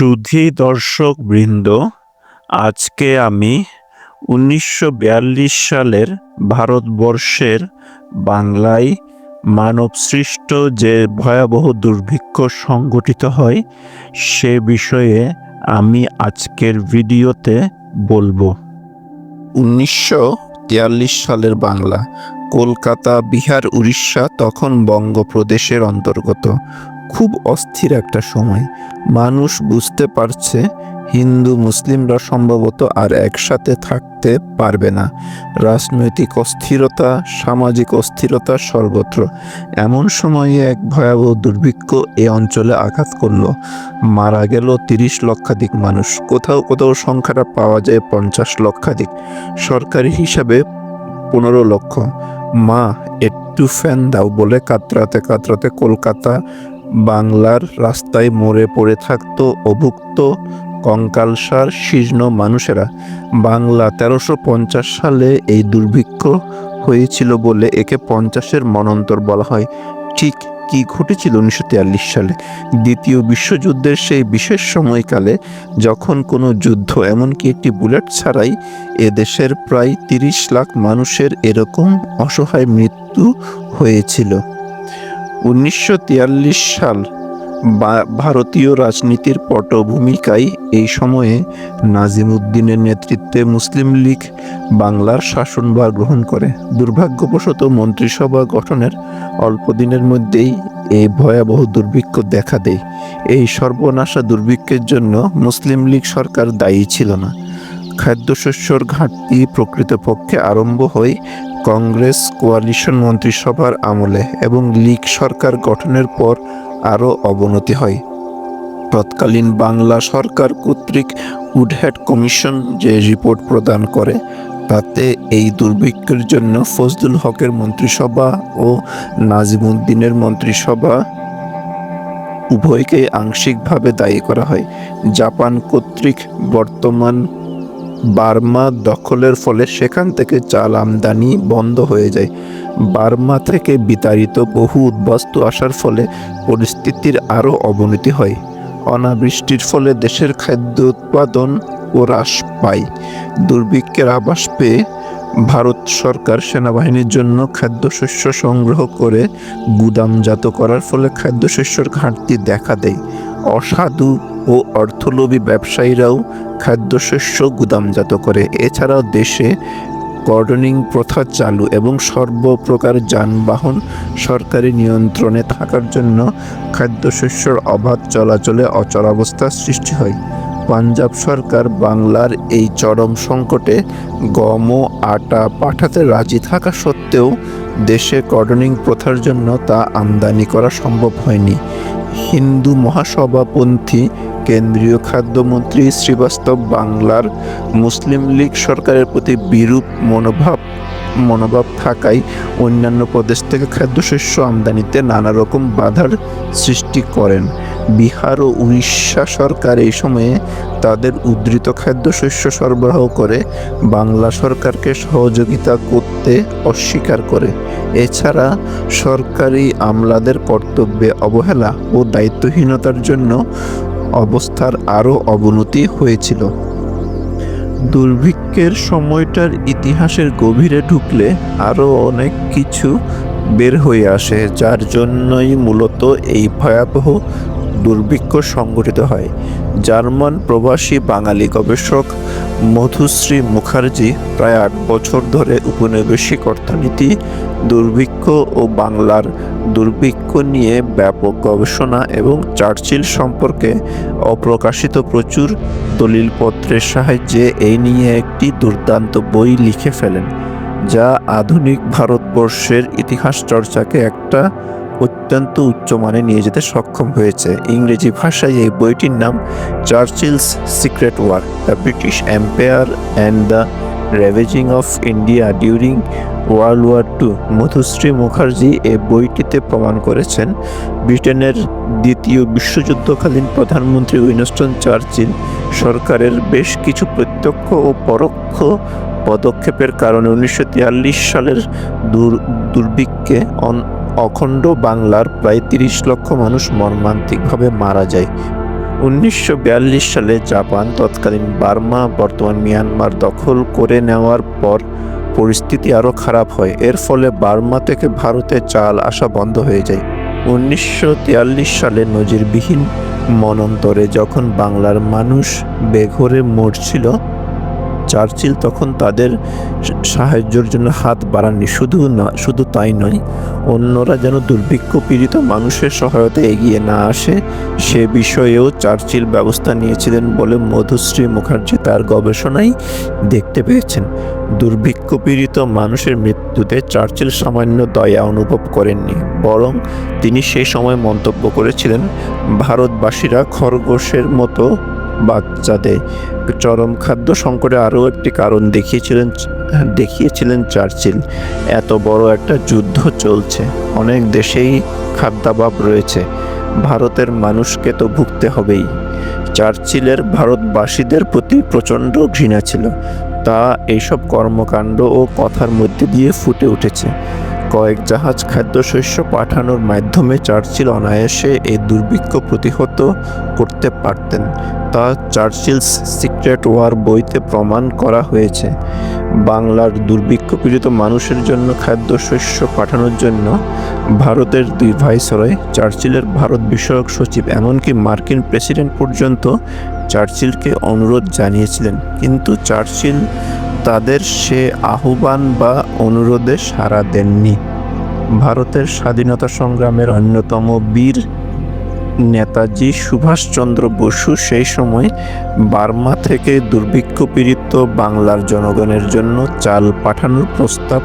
সুধী দর্শক বৃন্দ আজকে আমি উনিশশো বিয়াল্লিশ সালের ভারতবর্ষের বাংলায় মানবসৃষ্ট যে ভয়াবহ দুর্ভিক্ষ সংঘটিত হয়, সে বিষয়ে আমি আজকের ভিডিওতে বলব। উনিশশো সালের বাংলা, কলকাতা, বিহার, উড়িষ্যা তখন বঙ্গপ্রদেশের অন্তর্গত। খুব অস্থির একটা সময়। মানুষ বুঝতে পারছে, হিন্দু মুসলিমরা সম্ভবত আর একসাথে থাকতে পারবে না। রাজনৈতিক অস্থিরতা, সামাজিক অস্থিরতা সর্বত্র। এমন সময়ে এক ভয়াবহ দুর্ভিক্ষ এ অঞ্চলে আঘাত করল। মারা গেল তিরিশ লক্ষাধিক মানুষ। কোথাও কোথাও সংখ্যাটা পাওয়া যায় পঞ্চাশ লক্ষাধিক। সরকারি হিসাবে পনেরো লক্ষ। মা, একটু ফ্যান দাও বলে কাতরাতে কাতরাতে কলকাতা বাংলার রাস্তায় মরে পড়ে থাকত অভুক্ত কঙ্কালসার শীর্ণ মানুষেরা। বাংলা তেরোশো পঞ্চাশ সালে এই দুর্ভিক্ষ হয়েছিল বলে একে পঞ্চাশের মনন্তর বলা হয়। ঠিক কি ঘটেছিল উনিশশো তিয়াল্লিশ সালে? দ্বিতীয় বিশ্বযুদ্ধের সেই বিশেষ সময়কালে যখন কোনো যুদ্ধ, এমনকি একটি বুলেট ছাড়াই এদেশের প্রায় তিরিশ লাখ মানুষের এরকম অসহায় মৃত্যু হয়েছিল। উনিশশো সাল ভারতীয় রাজনীতির পটভূমিকায় এই সময়ে নাজিমুদ্দিনের নেতৃত্বে মুসলিম লীগ বাংলার শাসনভার গ্রহণ করে। দুর্ভাগ্যবশত মন্ত্রিসভা গঠনের অল্প দিনের মধ্যেই এই ভয়াবহ দুর্ভিক্ষ দেখা দেয়। এই সর্বনাশা দুর্ভিক্ষের জন্য মুসলিম লীগ সরকার দায়ী ছিল না। খাদ্যশস্যর ঘাটতি প্রকৃতপক্ষে আরম্ভ হয় কংগ্রেস কোয়ালিশন মন্ত্রিসভার আমলে এবং লীগ সরকার গঠনের পর আরও অবনতি হয়। তৎকালীন বাংলা সরকার কর্তৃক উডহেড কমিশন যে রিপোর্ট প্রদান করে, তাতে এই দুর্ভিক্ষের জন্য ফজলুল হকের মন্ত্রিসভা ও নাজিমুদ্দিনের মন্ত্রিসভা উভয়কে আংশিকভাবে দায়ী করা হয়। জাপান কর্তৃক বর্তমান বার্মা দখলের ফলে সেখান থেকে চাল আমদানি বন্ধ হয়ে যায়। বার্মা থেকে বিতাড়িত বহু উদ্বাস্তু আসার ফলে পরিস্থিতির আরও অবনতি হয়। অনাবৃষ্টির ফলে দেশের খাদ্য উৎপাদন ও হ্রাস পায়। দুর্ভিক্ষের আভাস পেয়ে ভারত সরকার সেনাবাহিনীর জন্য খাদ্যশস্য সংগ্রহ করে গুদামজাত করার ফলে খাদ্যশস্যর ঘাটতি দেখা দেয়। অসাধু ও অর্থলোভী ব্যবসায়ীরাও খাদ্যশস্য গুদামজাত করে। এছাড়াও দেশে কর্ডনিং প্রথা চালু এবং সর্বপ্রকার যানবাহন সরকারি নিয়ন্ত্রণে থাকার জন্য খাদ্যশস্যর অবাধ চলাচলে অচলাবস্থার সৃষ্টি হয়। পাঞ্জাব সরকার বাংলার এই চরম সংকটে গম ও আটা পাঠাতে রাজি থাকা সত্ত্বেও দেশে কর্ডনিং প্রথার জন্য তা আমদানি করা সম্ভব হয়নি। হিন্দু মহাসভাপন্থী কেন্দ্রীয় খাদ্যমন্ত্রী শ্রীবাস্তব বাংলার মুসলিম লীগ সরকারের প্রতি বিরূপ মনোভাব মনোভাব থাকায় অন্যান্য প্রদেশ থেকে খাদ্যশস্য আমদানিতে নানা রকম বাধার সৃষ্টি করেন। বিহার ও উড়িষ্যা সরকার এই সময়ে তাদের উদ্ধৃত খাদ্যশস্য সরবরাহ করে বাংলা সরকারকে সহযোগিতা করতে অস্বীকার করে। এছাড়া সরকারি আমলাদের কর্তব্যে অবহেলা ও দায়িত্বহীনতার জন্য অবস্থার আরও অবনতি হয়েছিল। দুর্ভিক্ষের সময়টার ইতিহাসের গভীরে ঢুকলে আরও অনেক কিছু বের হয়ে আসে, যার জন্যই মূলত এই ভয়াবহ দুর্ভিক্ষ সংঘটিত হয়। জার্মান প্রবাসী বাঙালি গবেষক মধুশ্রী মুখার্জি প্রায় আট বছর ধরে উপনিবেশিক অর্থনীতি, দুর্ভিক্ষ ও বাংলার দুর্ভিক্ষ নিয়ে ব্যাপক গবেষণা এবং চার্চিল সম্পর্কে অপ্রকাশিত প্রচুর দলিলপত্রের সাহায্যে এই নিয়ে একটি দুর্দান্ত বই লিখে ফেলেন, যা আধুনিক ভারতবর্ষের ইতিহাস চর্চাকে একটা অত্যন্ত উচ্চমানে নিয়ে যেতে সক্ষম হয়েছে। ইংরেজি ভাষায় এই বইটির নাম Churchill's secret war, the British empire and the ravaging of India during world war two. Madhusree Mukherjee এই বইটিতে প্রমাণ করেছেন, ব্রিটেনের দ্বিতীয় বিশ্বযুদ্ধকালীন প্রধানমন্ত্রী উইনস্টন চার্চিল সরকারের বেশ কিছু প্রত্যক্ষ ও পরোক্ষ পদক্ষেপের কারণে উনিশশো সালের দুর, দুর্ভিক্ষে অখণ্ড বাংলার প্রায় তিরিশ লক্ষ মানুষ মর্মান্তিকভাবে মারা যায়। উনিশশো বিয়াল্লিশ সালে জাপান তৎকালীন বার্মা, বর্তমান মিয়ানমার দখল করে নেওয়ার পর পরিস্থিতি আরও খারাপ হয়। এর ফলে বার্মা থেকে ভারতে চাল আসা বন্ধ হয়ে যায়। উনিশশো সালে নজিরবিহীন মনন্তরে যখন বাংলার মানুষ বেঘরে মরছিল চার্চিল তখন তাদের সাহায্যের জন্য হাত বাড়াননি। শুধু না, শুধু তাই নয়, অন্যরা যেন দুর্ভিক্ষ পীড়িত মানুষের সহায়তা এগিয়ে না আসে, সে বিষয়েও চার্চিল ব্যবস্থা নিয়েছিলেন বলে মধুশ্রী মুখার্জি তার গবেষণায় দেখতে পেয়েছেন। দুর্ভিক্ষ পীড়িত মানুষের মৃত্যুতে চার্চিল সামান্য দয়া অনুভব করেননি, বরং তিনি সেই সময় মন্তব্য করেছিলেন, ভারতবাসীরা খরগোশের মতো বাচ্চাদের চরম খাদ্য সংকটে আরও একটি কারণ দেখিয়েছিলেন দেখিয়েছিলেন চার্চিল। এত বড় একটা যুদ্ধ চলছে। অনেক দেশেই খাদ্যাভাব রয়েছে। ভারতের মানুষকে তো ভুগতে হবেই। চার্চিলের ভারতবাসীদের প্রতি প্রচণ্ড ঘৃণা ছিল। তা এইসব কর্মকাণ্ড ও কথার মধ্যে দিয়ে ফুটে উঠেছে। কয়েক জাহাজ খাদ্যশস্য পাঠানোর মাধ্যমে চার্চিল অনায়াসে এই দুর্ভিক্ষ প্রতিহত করতে পারতেন। তা চার্চিলস সিক্রেট ওয়ার বইতে প্রমাণ করা হয়েছে। বাংলার দুর্ভিক্ষ পীড়িত মানুষের জন্য খাদ্যশস্য পাঠানোর জন্য ভারতের দুই ভাইসরয়, চার্চিলের ভারত বিষয়ক সচিব এমনকি মার্কিন প্রেসিডেন্ট পর্যন্ত চার্চিলকে অনুরোধ জানিয়েছিলেন। কিন্তু চার্চিল তাদের সে আহ্বান বা অনুরোধে সাড়া দেননি। ভারতের স্বাধীনতা সংগ্রামের অন্যতম বীর নেতাজি সুভাষচন্দ্র বসু সেই সময় বার্মা থেকে দুর্ভিক্ষ পীড়িত বাংলার জনগণের জন্য চাল পাঠানোর প্রস্তাব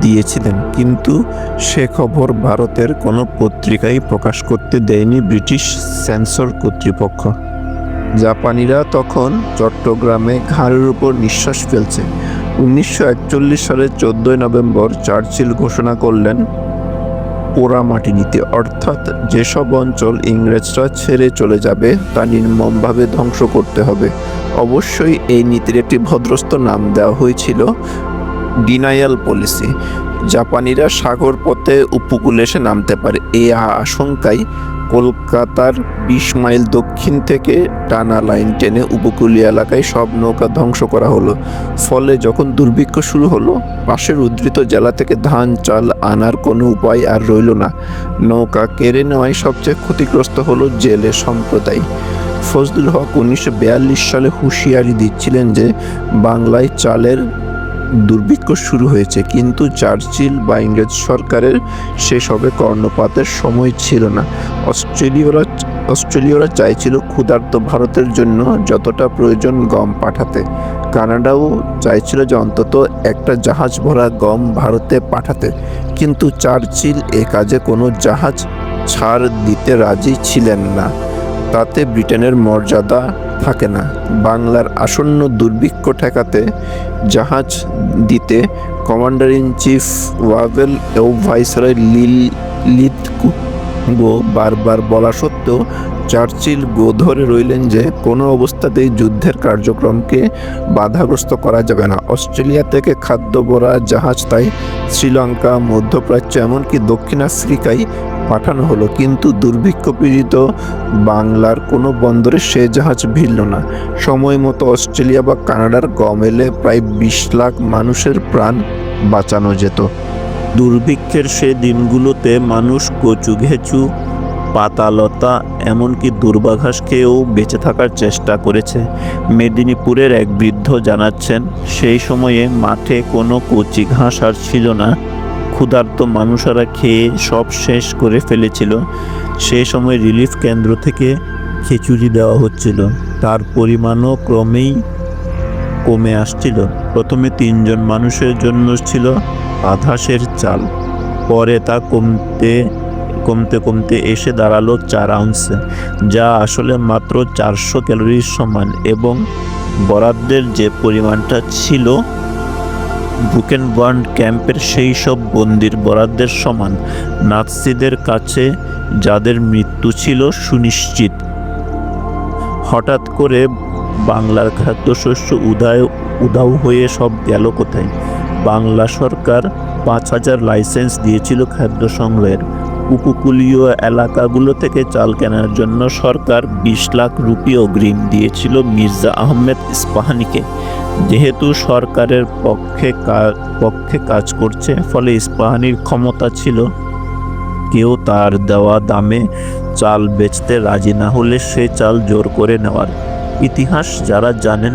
দিয়েছিলেন। কিন্তু সে খবর ভারতের কোনো পত্রিকায় প্রকাশ করতে দেয়নি ব্রিটিশ সেন্সর কর্তৃপক্ষ। জাপানিরা তখন চট্টগ্রামে ঘাড়ের উপর নিঃশ্বাস ফেলছে। উনিশশো একচল্লিশ সালের চোদ্দই নভেম্বর চার্চিল ঘোষণা করলেন পোড়ামাটি নীতি। অর্থাৎ যেসব অঞ্চল ইংরেজরা ছেড়ে চলে যাবে, তা নির্মমভাবে ধ্বংস করতে হবে। অবশ্যই এই নীতির একটি ভদ্রস্ত নাম দেওয়া হয়েছিল ডিনায়াল পলিসি জাপানিরা সাগর পথে উপকূলে এসে নামতে পারে। এই আশঙ্কায় কলকাতার বিশ মাইল দক্ষিণ থেকে টানা লাইন টেনে উপকূলীয় এলাকায় সব নৌকা ধ্বংস করা হলো। ফলে যখন দুর্ভিক্ষ শুরু হলো, পাশের উদ্ধৃত জেলা থেকে ধান, চাল আনার কোনো উপায় আর রইল না। নৌকা কেড়ে নেওয়ায় সবচেয়ে ক্ষতিগ্রস্ত হলো জেলে সম্প্রদায়। ফজলুল হক উনিশশো বিয়াল্লিশ সালে হুঁশিয়ারি দিচ্ছিলেন যে, বাংলায় চালের দুর্ভিক্ষ শুরু হয়েছে, কিন্তু চার্চিল বা ইংরেজ সরকারের সেসবে কর্ণপাতের সময় ছিল না। অস্ট্রেলীয়রা অস্ট্রেলীয়রা চাইছিল ক্ষুধার্ত ভারতের জন্য যতটা প্রয়োজন গম পাঠাতে। কানাডাও চাইছিল যে অন্তত একটা জাহাজ ভরা গম ভারতে পাঠাতে, কিন্তু চার্চিল এ কাজে কোনো জাহাজ ছাড় দিতে রাজি ছিলেন না। তাতে ব্রিটেনের মর্যাদা থাকে না। বাংলার আসন্ন দুর্ভিক্ষ ঠেকাতে জাহাজ দিতে কমান্ডার ইন চিফ ওয়াভেল ও ভাইসরয় লিল লিতকু গো বারবার বলা সত্ত্বেও চার্চিল গো ধরে রইলেন যে কোনো অবস্থাতেই যুদ্ধের কার্যক্রমকে বাধাগ্রস্ত করা যাবে না। অস্ট্রেলিয়া থেকে খাদ্য ভরা জাহাজ তাই শ্রীলঙ্কা, মধ্যপ্রাচ্য, এমনকি দক্ষিণ আফ্রিকায় পাঠানো হলো, কিন্তু দুর্ভিক্ষ পীড়িত বাংলার কোনো বন্দরে সে জাহাজ ভিড়ল না। সময় মতো অস্ট্রেলিয়া বা কানাডার গম এলে প্রায় বিশ লাখ মানুষের প্রাণ বাঁচানো যেত। দুর্ভিক্ষের সে দিনগুলোতে মানুষ কচু ঘেঁচু পাতালতা, এমনকি দুর্বাঘাস খেয়েও বেঁচে থাকার চেষ্টা করেছে। মেদিনীপুরের এক বৃদ্ধ জানাচ্ছেন, সেই সময়ে মাঠে কোনো কচি ঘাস আর ছিল না। ক্ষুধার্ত মানুষেরা খেয়ে সব শেষ করে ফেলেছিল। সেই সময় রিলিফ কেন্দ্র থেকে খিচুড়ি দেওয়া হচ্ছিল। তার পরিমাণও ক্রমেই কমে আসছিল। প্রথমে তিনজন মানুষের জন্য ছিল আধাসের চাল। পরে তা কমতে কমতে কমতে এসে দাঁড়াল চার আউন্সে, যা আসলে মাত্র চারশো ক্যালোরির সমান এবং বরাদ্দের যে পরিমাণটা ছিল বুকেনবার্ন ক্যাম্পের সেই সব বন্দির বরাদ্দের সমান নাৎসিদের কাছে যাদের মৃত্যু ছিল সুনিশ্চিত। হঠাৎ করে বাংলার খাদ্যশস্য উদায় উদাও হয়ে সব গেল কোথায়? বাংলা সরকার পাঁচ হাজার লাইসেন্স দিয়েছিল খাদ্য সংগ্রহের। উপকূলীয় এলাকাগুলো থেকে চাল কেনার জন্য সরকার বিশ লাখ রুপি অগ্রিম দিয়েছিল মির্জা আহমেদ ইস্পাহানিকে। যেহেতু সরকারের পক্ষে পক্ষে কাজ করছে, ফলে ইস্পাহানির ক্ষমতা ছিল। কেউ তার দেওয়া দামে চাল বেচতে রাজি না হলে সে চাল জোর করে নেওয়ার ইতিহাস যারা জানেন,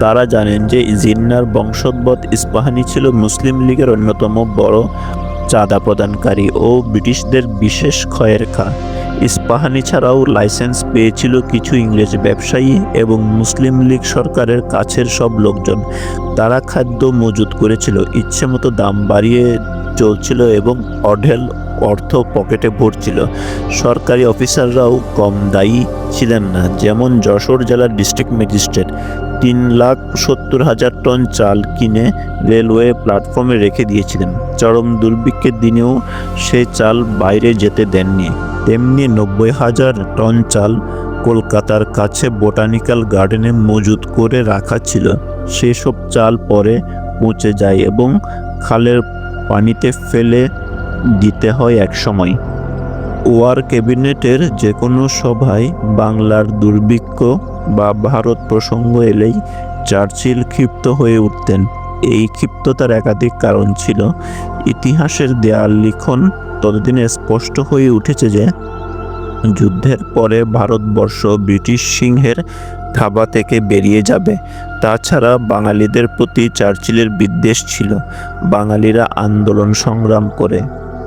তারা জানেন যে জিন্নার বংশোদ্ভূত ইস্পাহানি ছিল মুসলিম লীগের অন্যতম বড় চাঁদা প্রদানকারী ও ব্রিটিশদের বিশেষ ক্ষয়ের খা। ইস্পাহানি ছাড়াও লাইসেন্স পেয়েছিল কিছু ইংরেজ ব্যবসায়ী এবং মুসলিম লীগ সরকারের কাছের সব লোকজন। তারা খাদ্য মজুত করেছিল। ইচ্ছে মতো দাম বাড়িয়ে চলছিল এবং অঢেল অর্থ পকেটে ভরছিল। সরকারি অফিসাররাও কম দায়ী ছিলেন না, যেমন যশোর জেলার ডিস্ট্রিক্ট ম্যাজিস্ট্রেট। তিন লাখ সত্তর হাজার টন চাল কিনে রেলওয়ে প্ল্যাটফর্মে রেখে দিয়েছিলেন। চরম দুর্ভিক্ষের দিনেও সে চাল বাইরে যেতে দেননি। তেমনি নব্বই হাজার টন চাল কলকাতার কাছে বোটানিক্যাল গার্ডেনে মজুত করে রাখা ছিল। সেসব চাল পরে পচে যায় এবং খালের পানিতে ফেলে দিতে হয় একসময় ওয়ার ক্যাবিনেটের যে কোনো সভায় বাংলার দুর্ভিক্ষ বা ভারত প্রসঙ্গ এলেই চার্চিল ক্ষিপ্ত হয়ে উঠতেন। এই ক্ষিপ্ততার একাধিক কারণ ছিল। ইতিহাসের দেয়াল লিখন ততদিনে স্পষ্ট হয়ে উঠেছে যে, যুদ্ধের পরে ভারতবর্ষ ব্রিটিশ সিংহের থাবা থেকে বেরিয়ে যাবে। তাছাড়া বাঙালিদের প্রতি চার্চিলের বিদ্বেষ ছিল। বাঙালিরা আন্দোলন সংগ্রাম করে।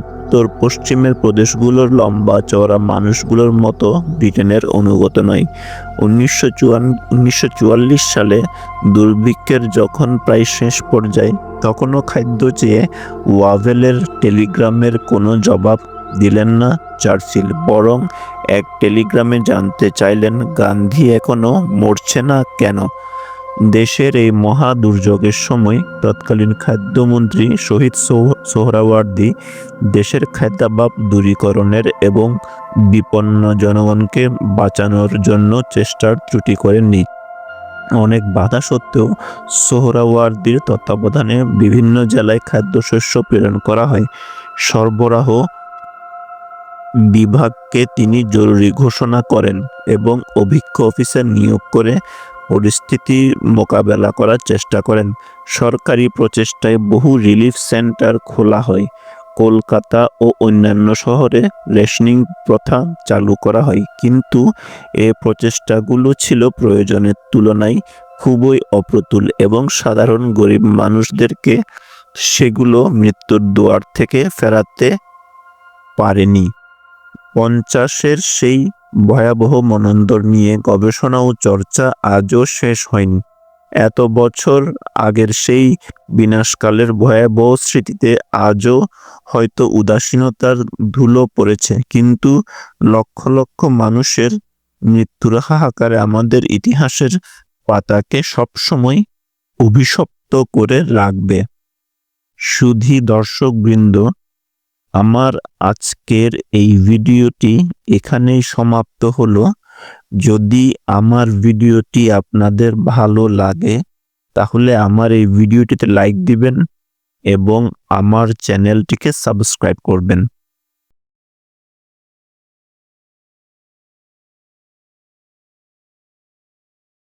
উত্তর পশ্চিমের প্রদেশগুলোর লম্বা চওড়া মানুষগুলোর মতো ব্রিটেনের অনুগত নয়। উনিশশো সালে দুর্ভিক্ষের যখন প্রায় শেষ পর্যায়ে তখনও খাদ্য চেয়ে ওয়াভেলের টেলিগ্রামের কোনো জবাব দিলেন না চার্চিল, বরং এক টেলিগ্রামে জানতে চাইলেন, গান্ধী এখনও মরছে না কেন? দেশের এই মহা দুর্যোগের সময় তৎকালীন খাদ্যমন্ত্রী শহীদ সোহ- সোহরাওয়ার্দী দেশের খাদ্যাভাব দূরীকরণের এবং বিপন্ন জনগণকে বাঁচানোর জন্য চেষ্টার ত্রুটি করেননি। অনেক বাধা সত্ত্বেও সোহরাওয়ার্দীর তত্ত্বাবধানে বিভিন্ন জেলায় খাদ্যশস্য প্রেরণ করা হয়। সরবরাহ বিভাগকে তিনি জরুরি ঘোষণা করেন এবং অভিজ্ঞ অফিসার নিয়োগ করে পরিস্থিতি মোকাবেলা করার চেষ্টা করেন। সরকারি প্রচেষ্টায় বহু রিলিফ সেন্টার খোলা হয়। কলকাতা ও অন্যান্য শহরে রেশনিং প্রথা চালু করা হয়। কিন্তু এ প্রচেষ্টাগুলো ছিল প্রয়োজনের তুলনায় খুবই অপ্রতুল এবং সাধারণ গরিব মানুষদেরকে সেগুলো মৃত্যুর দুয়ার থেকে ফেরাতে পারেনি। পঞ্চাশের সেই ভয়াবহ মনন্দর নিয়ে গবেষণা ও চর্চা আজও শেষ হয়নি। এত বছর আগের সেই বিনাশকালের ভয়াবহ স্মৃতিতে আজও হয়তো উদাসীনতার ধুলো পড়েছে, কিন্তু লক্ষ লক্ষ মানুষের মৃত্যুর হাহাকারে আমাদের ইতিহাসের পাতাকে সবসময় অভিশপ্ত করে রাখবে। সুধী দর্শকবৃন্দ আমার আজকের এই ভিডিওটি এখানেই সমাপ্ত হলো। যদি আমার ভিডিওটি আপনাদের ভালো লাগে, তাহলে আমার এই ভিডিওটিতে লাইক দিবেন এবং আমার চ্যানেলটিকে সাবস্ক্রাইব করবেন।